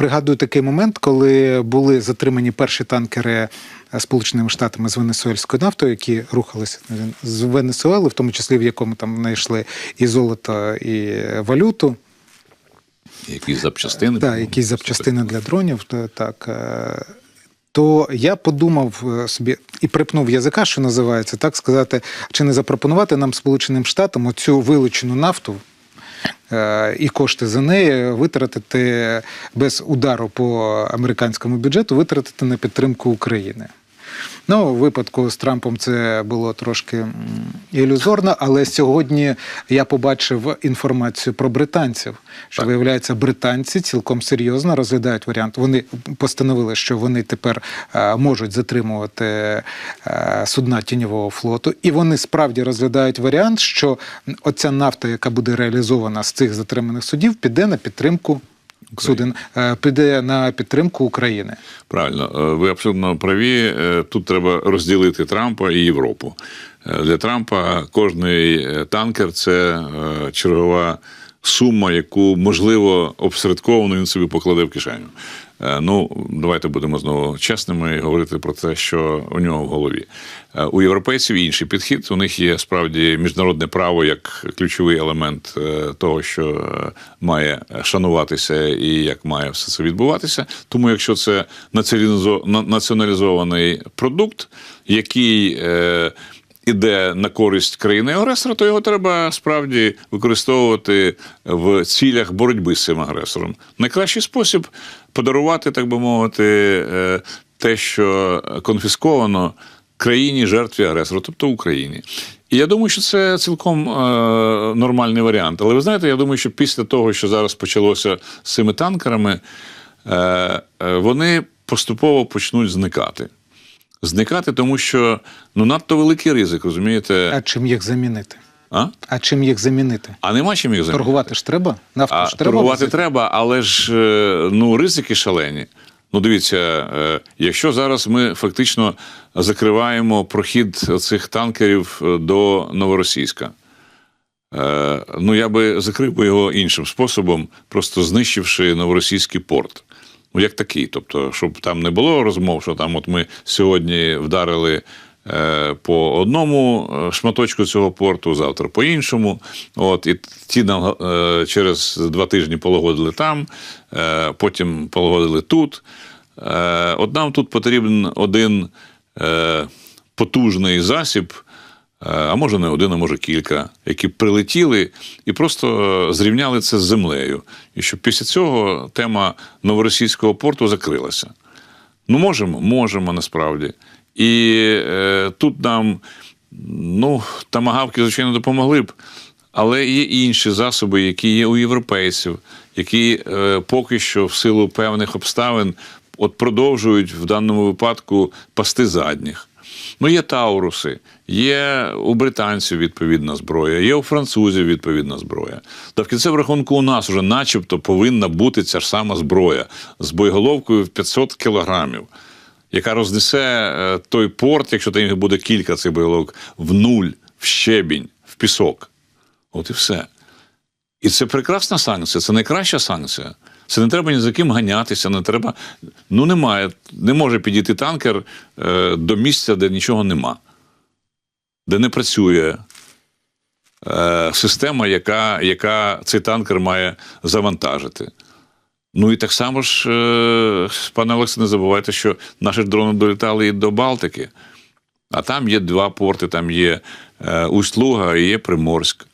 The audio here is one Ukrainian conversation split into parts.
пригадую такий момент, коли були затримані перші танкери е, Сполученими Штатами з венесуельською нафтою, які рухалися з Венесуели, в тому числі в якому там знайшли і золото, і валюту. Якісь запчастини. Так, якісь запчастини для дронів. Так. е, То я подумав е, собі і припнув язика, що називається, так сказати, чи не запропонувати нам Сполученим Штатам оцю вилучену нафту і кошти за неї витратити без удару по американському бюджету, витратити на підтримку України. Ну, у випадку з Трампом це було трошки ілюзорно, але сьогодні я побачив інформацію про британців, що виявляється, британці цілком серйозно розглядають варіант. Вони постановили, що вони тепер е, можуть затримувати е, судна тіньового флоту, і вони справді розглядають варіант, що оця нафта, яка буде реалізована з цих затриманих судів, піде на підтримку. Суден е, піде на підтримку України. Правильно, Е, ви абсолютно праві. Е, Тут треба розділити Трампа і Європу. Для Трампа кожний танкер це чергова сума, яку можливо обсередковано він собі покладе в кишеню. Е, Ну, давайте будемо знову чесними і говорити про те, що у нього в голові. Е, У європейців інший підхід. У них є справді міжнародне право як ключовий елемент е, того, що має шануватися і як має все це відбуватися. Тому, якщо це націоналізований продукт, який іде на користь країни агресора, то його треба справді використовувати в цілях боротьби з цим агресором. Найкращий спосіб подарувати, так би мовити, е, те, що конфісковано країні жертві агресора, тобто Україні. І я думаю, що це цілком е, нормальний варіант. Але ви знаєте, я думаю, що після того, що зараз почалося з цими танкерами, е, е, вони поступово почнуть зникати. Зникати, тому що ну надто великий ризик, розумієте? А чим їх замінити? А? А чим їх замінити? А нема чим їх замінити. Торгувати ж треба? Нафту А ж треба. торгувати возити? треба, але ж е, ну, ризики шалені. Ну, дивіться, е, якщо зараз ми фактично закриваємо прохід цих танкерів е, до Новоросійська, ну я би закрив би його іншим способом, просто знищивши новоросійський порт. Ну, як такий. Тобто, щоб там не було розмов, що там от ми сьогодні вдарили е, по одному е, шматочку цього порту, завтра по іншому. От, і ті нам е, через два тижні полагодили там, потім полагодили тут. От нам тут потрібен один потужний засіб. Е, А може не один, а може кілька, які прилетіли і просто е, зрівняли це з землею. І щоб після цього тема новоросійського порту закрилася. Ну, можемо, можемо насправді. І е, тут нам ну, тамагавки, звичайно, допомогли б, але є інші засоби, які є у європейців, які е, поки що в силу певних обставин от продовжують в даному випадку пасти задніх. Ну, є Тауруси, є у британців відповідна зброя, є у французів відповідна зброя. Та в кінцевому рахунку у нас вже начебто повинна бути ця ж сама зброя з боєголовкою в 500 кілограмів, яка рознесе е, той порт, якщо там буде кілька цих боєголовок, в нуль, в щебінь, в пісок. От і все. І це прекрасна санкція, це найкраща санкція. Це не треба ні за ким ганятися, не треба. Ну, немає. Не може підійти танкер е, до місця, де нічого нема, де не працює е, система, яка, яка цей танкер має завантажити. Ну і так само ж, е, пане Олексе, не забувайте, що наші дрони долітали і до Балтики. А там є два порти: там є е, Усть-Луга і є Приморськ.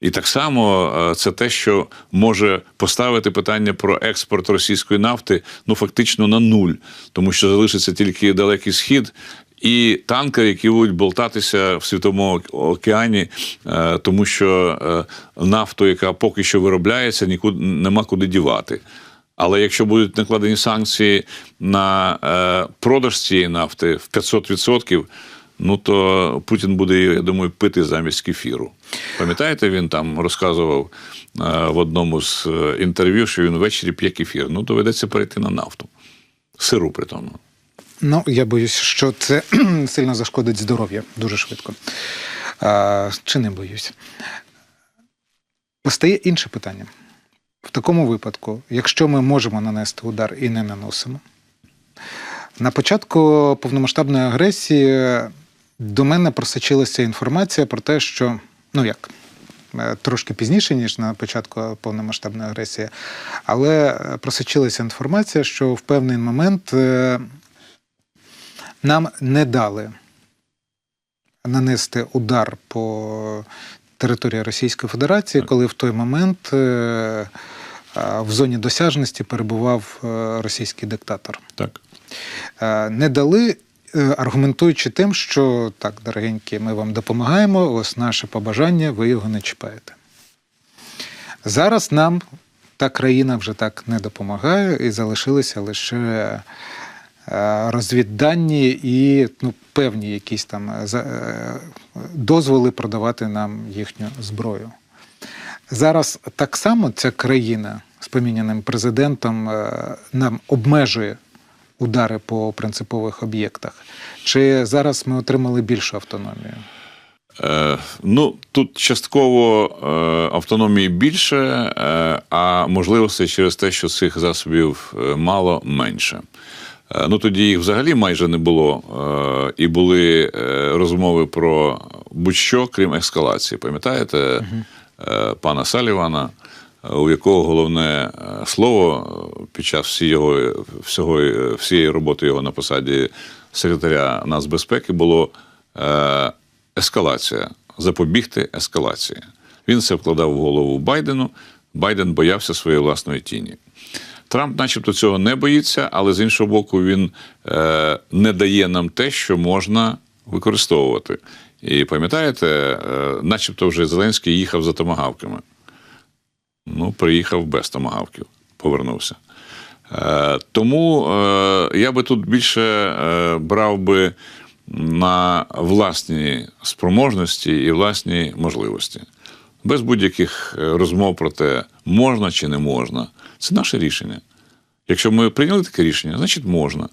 І так само е, це те, що може поставити питання про експорт російської нафти ну фактично на нуль, тому що залишиться тільки далекий схід. І танкери, які будуть болтатися в світовому океані, е, тому що е, нафту, яка поки що виробляється, нікуди нема куди дівати. Але якщо будуть накладені санкції на продаж цієї нафти в 500%, ну то Путін буде, я думаю, пити замість кефіру. Пам'ятаєте, він там розказував е, в одному з е, інтерв'ю, що він ввечері п'є кефір. Ну, доведеться перейти на нафту. Сиру при. Ну, я боюсь, що це сильно зашкодить здоров'ю дуже швидко. А, чи не боюсь? Постає інше питання. в такому випадку, якщо ми можемо нанести удар і не наносимо, на початку повномасштабної агресії до мене просочилася інформація про те, що ну як. е, Трошки пізніше, ніж на початку повномасштабної агресії, але е, просочилася інформація, що в певний момент е, нам не дали нанести удар по території Російської Федерації, коли в той момент в зоні досяжності перебував російський диктатор. Так. Не дали, аргументуючи тим, що так, дорогенькі, ми вам допомагаємо, ось наше побажання, ви його не чіпаєте. Зараз нам та країна вже так не допомагає, і залишилися лише е, розвіддані і ну, певні якісь там е, е, дозволи продавати нам їхню зброю. Зараз так само ця країна з поміняним президентом е, нам обмежує удари по принципових об'єктах. Чи зараз ми отримали більшу автономію? Е, ну, тут частково е, автономії більше, е, а можливостей через те, що цих засобів е, мало менше. Е, ну, тоді їх взагалі майже не було, е, і були е, розмови про будь-що, крім ескалації. Пам'ятаєте е, пана Салівана, у якого головне е, слово е, під час всього, е, всієї роботи його на посаді секретаря нацбезпеки було е, ескалація, запобігти ескалації. Він це вкладав в голову Байдену. Байден боявся своєї власної тіні. Трамп, начебто, цього не боїться, але з іншого боку, він е, не дає нам те, що можна використовувати. І пам'ятаєте, е, начебто вже Зеленський їхав за томагавками. Ну, приїхав без томагавків, повернувся. Е, тому е, я би тут більше е, брав би на власні спроможності і власні можливості. Без будь-яких розмов про те, можна чи не можна. Це наше рішення. Якщо ми прийняли таке рішення, значить можна.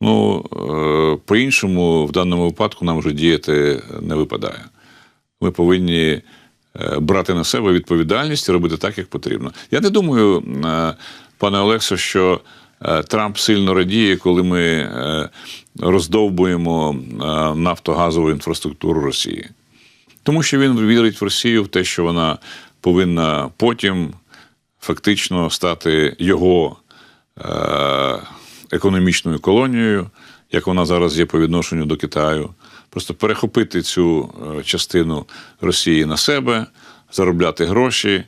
Ну, по-іншому, в даному випадку, нам вже діяти не випадає. Ми повинні брати на себе відповідальність і робити так, як потрібно. Я не думаю, е, пане Олексо, що е, Трамп сильно радіє, коли ми е, роздовбуємо е, нафтогазову інфраструктуру Росії. Тому що він вірить в Росію в те, що вона повинна потім фактично стати його е, економічною колонією, як вона зараз є по відношенню до Китаю. Просто перехопити цю е, частину Росії на себе, заробляти гроші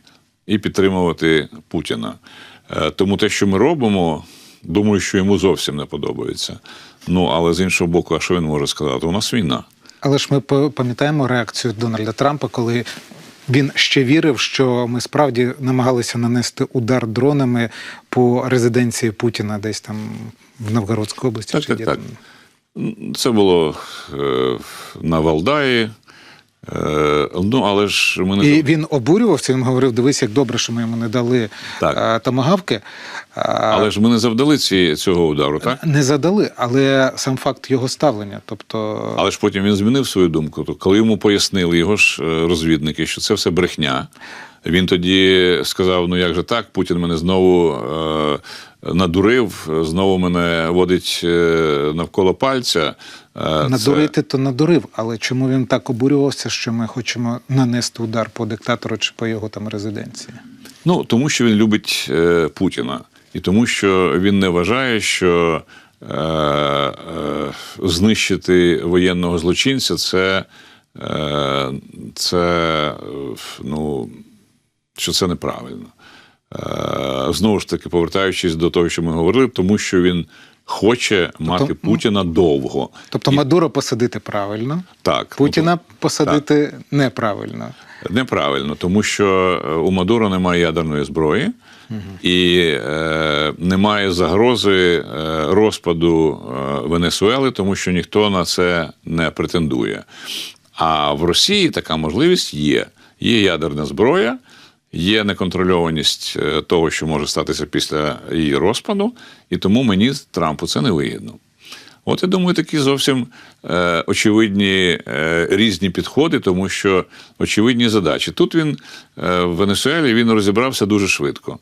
і підтримувати Путіна. Е, Тому те, що ми робимо, думаю, що йому зовсім не подобається. Ну, але з іншого боку, а що він може сказати? У нас війна. Але ж ми пам'ятаємо реакцію Дональда Трампа, коли він ще вірив, що ми справді намагалися нанести удар дронами по резиденції Путіна десь там в Новгородській області. Так, чи так, так. Це було е, на Валдаї. Е, ну, але ж ми не І він обурювався, він говорив: дивись, як добре, що ми йому не дали Так. томагавки. Але ж ми не завдали ці, цього удару, так? Не задали, але сам факт його ставлення. Тобто, Але ж потім він змінив свою думку. То коли йому пояснили його ж е, розвідники, що це все брехня, він тоді сказав: ну як же так, Путін мене знову е, надурив, знову мене водить е, навколо пальця. Е, надурити то надурив. Але чому він так обурювався, що ми хочемо нанести удар по диктатору чи по його там резиденції? Ну, тому що він любить е, Путіна. І тому, що він не вважає, що е, е, знищити воєнного злочинця це, е, це е, ну, що це неправильно. Е, знову ж таки, повертаючись до того, що ми говорили, тому що він хоче мати ну, Путіна довго. Тобто І- Мадуро посадити правильно, так, Путіна посадити неправильно. Неправильно, тому що е, у Мадуро немає ядерної зброї і е, немає загрози е, розпаду е, Венесуели, тому що ніхто на це не претендує. А в Росії така можливість є. Є ядерна зброя, є неконтрольованість е, того, що може статися після її розпаду, і тому мені Трампу це не вигідно. От я думаю, такі зовсім е, очевидні е, різні підходи, тому що очевидні задачі. Тут він е, в Венесуелі він розібрався дуже швидко.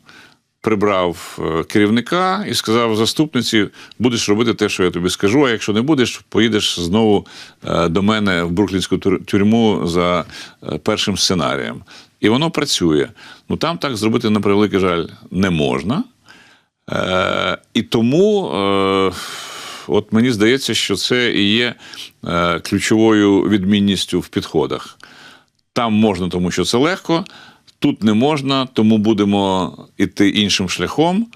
Прибрав е, керівника і сказав заступниці: будеш робити те, що я тобі скажу. А якщо не будеш, поїдеш знову е, до мене в Бруклінську тюр- тюрму за е, першим сценарієм. І воно працює. Ну там так зробити, на превеликий жаль, не можна. Е, і тому, е, от мені здається, що це і є е, ключовою відмінністю в підходах. Там можна, тому що це легко, тут не можна, тому будемо йти іншим шляхом,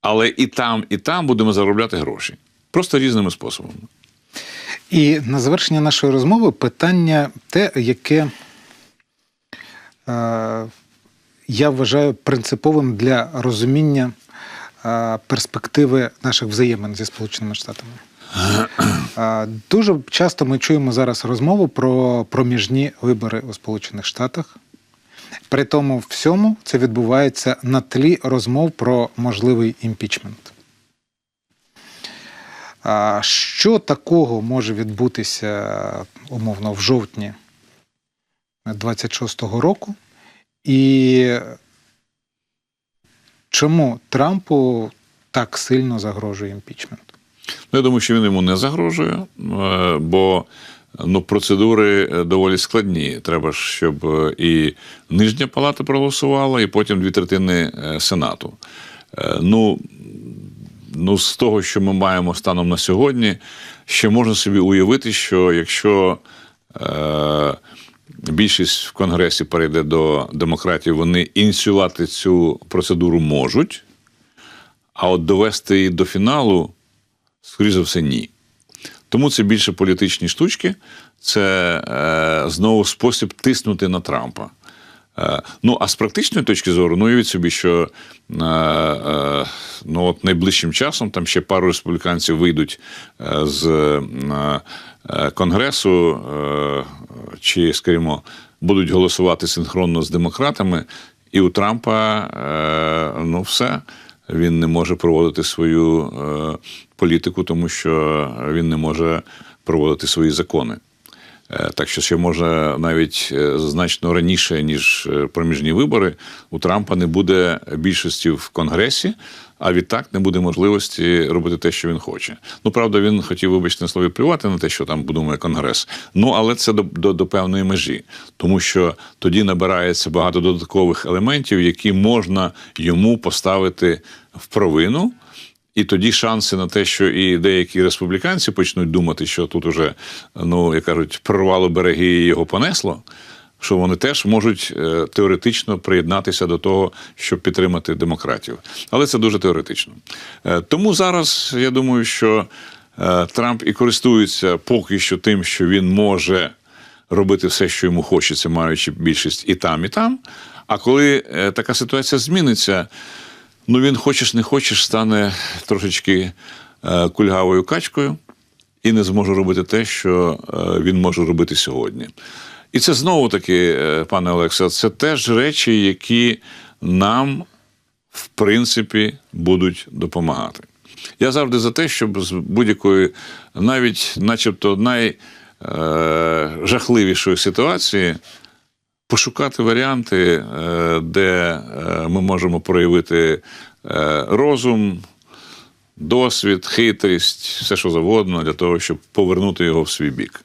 але і там, і там будемо заробляти гроші. Просто різними способами. І на завершення нашої розмови питання те, яке е, я вважаю принциповим для розуміння е, перспективи наших взаємин зі Сполученими Штатами. Е, Дуже часто ми чуємо зараз розмову про проміжні вибори у Сполучених Штатах. При тому всьому це відбувається на тлі розмов про можливий імпічмент. Що такого може відбутися умовно в жовтні 26-го року? І чому Трампу так сильно загрожує імпічмент? Ну, я думаю, що він йому не загрожує, е, бо ну, процедури е, доволі складні. Треба ж, щоб е, і нижня палата проголосувала, і потім дві третини е, Сенату. Ну, ну, з того, що ми маємо станом на сьогодні, ще можна собі уявити, що якщо е, більшість в Конгресі перейде до демократів, вони ініціювати цю процедуру можуть, а от довести її до фіналу, скоріше за все, ні. Тому це більше політичні штучки, це е, знову спосіб тиснути на Трампа. Е, ну, а з практичної точки зору, ну уявіть собі, що е, е, ну, от найближчим часом там ще пару республіканців вийдуть е, з е, Конгресу, е, чи, скажімо, будуть голосувати синхронно з демократами, і у Трампа е, ну все. Він не може проводити свою е, політику, тому що він не може проводити свої закони. Е, Так що ще може навіть е, значно раніше, ніж проміжні вибори, у Трампа не буде більшості в Конгресі, а відтак не буде можливості робити те, що він хоче. Ну, правда, він хотів, вибачте на слові, плювати на те, що там думає Конгрес. Ну, але це до, до, до певної межі, тому що тоді набирається багато додаткових елементів, які можна йому поставити в провину. І тоді шанси на те, що і деякі республіканці почнуть думати, що тут уже, ну як кажуть, прорвало береги і його понесло. Що вони теж можуть е, теоретично приєднатися до того, щоб підтримати демократів. Але це дуже теоретично. Е, Тому зараз я думаю, що е, Трамп і користується поки що тим, що він може робити все, що йому хочеться, маючи більшість і там, і там. А коли така ситуація зміниться, ну він хочеш не хочеш, стане трошечки кульгавою качкою і не зможе робити те, що він може робити сьогодні. І це знову таки, е, пане Олексе, це теж речі, які нам, в принципі, будуть допомагати. Я завжди за те, щоб з будь-якої, навіть начебто найжахливішої ситуації, пошукати варіанти, е, де е, ми можемо проявити е, розум, досвід, хитрість, все що завгодно для того, щоб повернути його в свій бік.